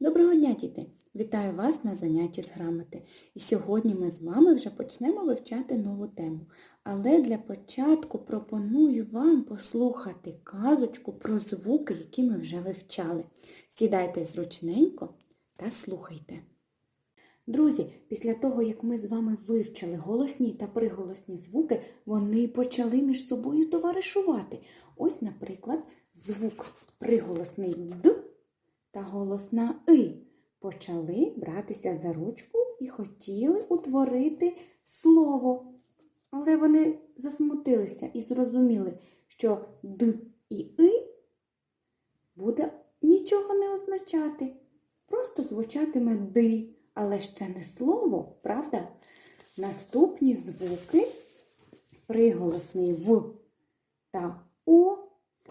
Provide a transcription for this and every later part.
Доброго дня, діти! Вітаю вас на занятті з грамоти. І сьогодні ми з вами вже почнемо вивчати нову тему. Але для початку пропоную вам послухати казочку про звуки, які ми вже вивчали. Сідайте зручненько та слухайте. Друзі, після того, як ми з вами вивчили голосні та приголосні звуки, вони почали між собою товаришувати. Ось, наприклад, звук приголосний Д та голосна И почали братися за ручку і хотіли утворити слово. Але вони засмутилися і зрозуміли, що Д і И буде нічого не означати. Просто звучатиме ди, але ж це не слово, правда? Наступні звуки приголосний В та О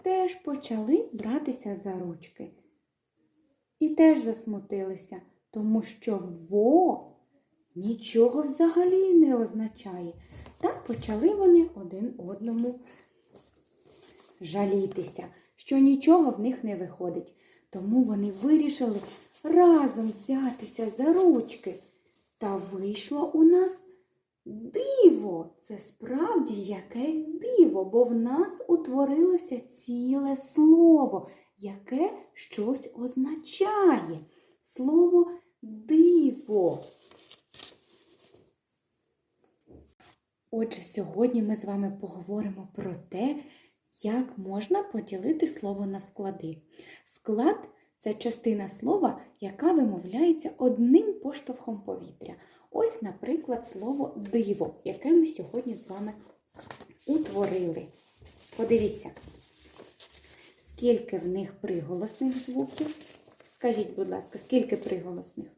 теж почали братися за ручки. Теж засмутилися, тому що во нічого взагалі не означає. Так почали вони один одному жалітися, що нічого в них не виходить. Тому вони вирішили разом взятися за ручки. Та вийшло у нас диво. Це справді якесь диво, бо в нас утворилося ціле слово, яке щось означає. Слово диво. Отже, сьогодні ми з вами поговоримо про те, як можна поділити слово на склади. Склад це частина слова, яка вимовляється одним поштовхом повітря. Ось, наприклад, слово диво, яке ми сьогодні з вами утворили. Подивіться, скільки в них приголосних звуків. Скажіть, будь ласка, скільки приголосних?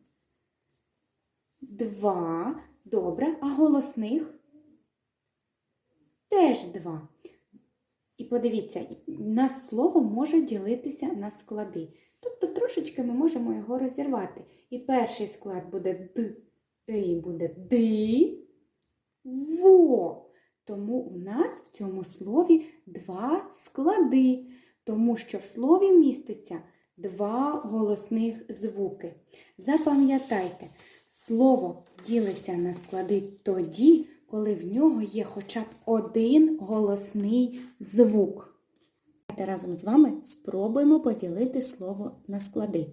Два. Добре. А голосних? Теж два. І подивіться, у нас слово може ділитися на склади. Тобто трошечки ми можемо його розірвати. І перший склад буде Д, і буде ди, во. Тому у нас в цьому слові два склади, тому що в слові міститься два голосних звуки. Запам'ятайте, слово ділиться на склади тоді, коли в нього є хоча б один голосний звук. Давайте разом з вами спробуємо поділити слово на склади.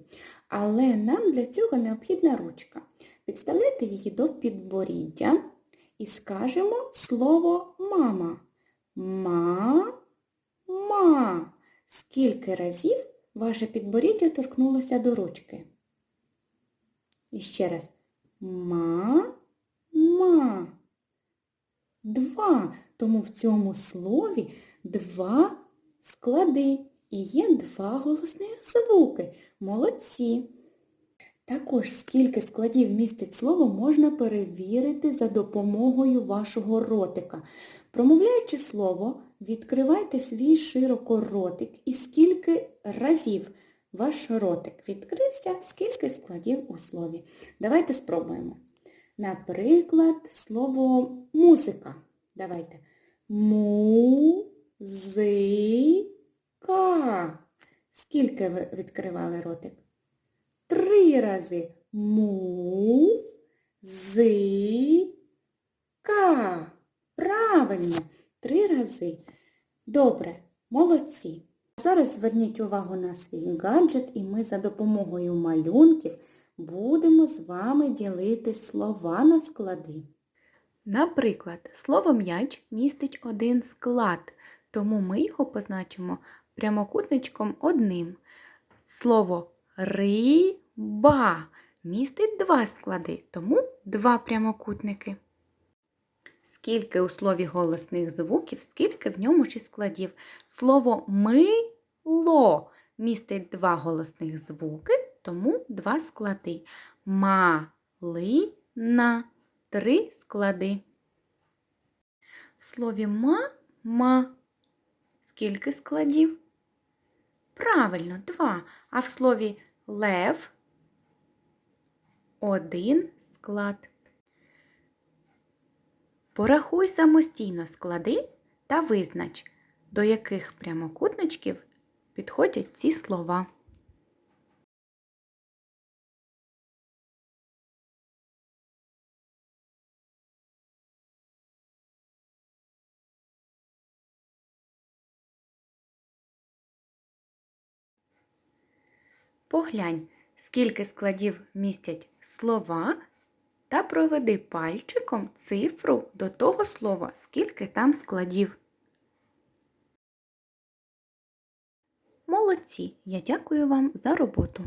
Але нам для цього необхідна ручка. Підставляйте її до підборіддя і скажемо слово мама. Ма-ма. Скільки разів ваше підборіддя торкнулося до ручки? І ще раз. Ма-ма. Два. Тому в цьому слові два склади і є два голосних звуки. Молодці. Також скільки складів містить слово можна перевірити за допомогою вашого ротика. Промовляючи слово, відкривайте свій широко ротик і скільки разів ваш ротик відкрився, скільки складів у слові. Давайте спробуємо. Наприклад, слово музика. Давайте. Му-зи-ка. Скільки ви відкривали ротик? Три рази. Му-зи-ка. Правильно. Три рази. Добре, молодці. Зараз зверніть увагу на свій гаджет і ми за допомогою малюнків будемо з вами ділити слова на склади. Наприклад, слово м'яч містить один склад, тому ми його позначимо прямокутничком одним. Слово риба містить два склади, тому два прямокутники. Скільки у слові голосних звуків, скільки в ньому і складів. Слово мило містить два голосних звуки, тому два склади. Малина три склади. В слові ма-ма скільки складів? Правильно, два. А в слові лев один склад. Порахуй самостійно склади та визнач, до яких прямокутничків підходять ці слова. Поглянь, скільки складів містять слова, та проведи пальчиком цифру до того слова, скільки там складів. Молодці! Я дякую вам за роботу.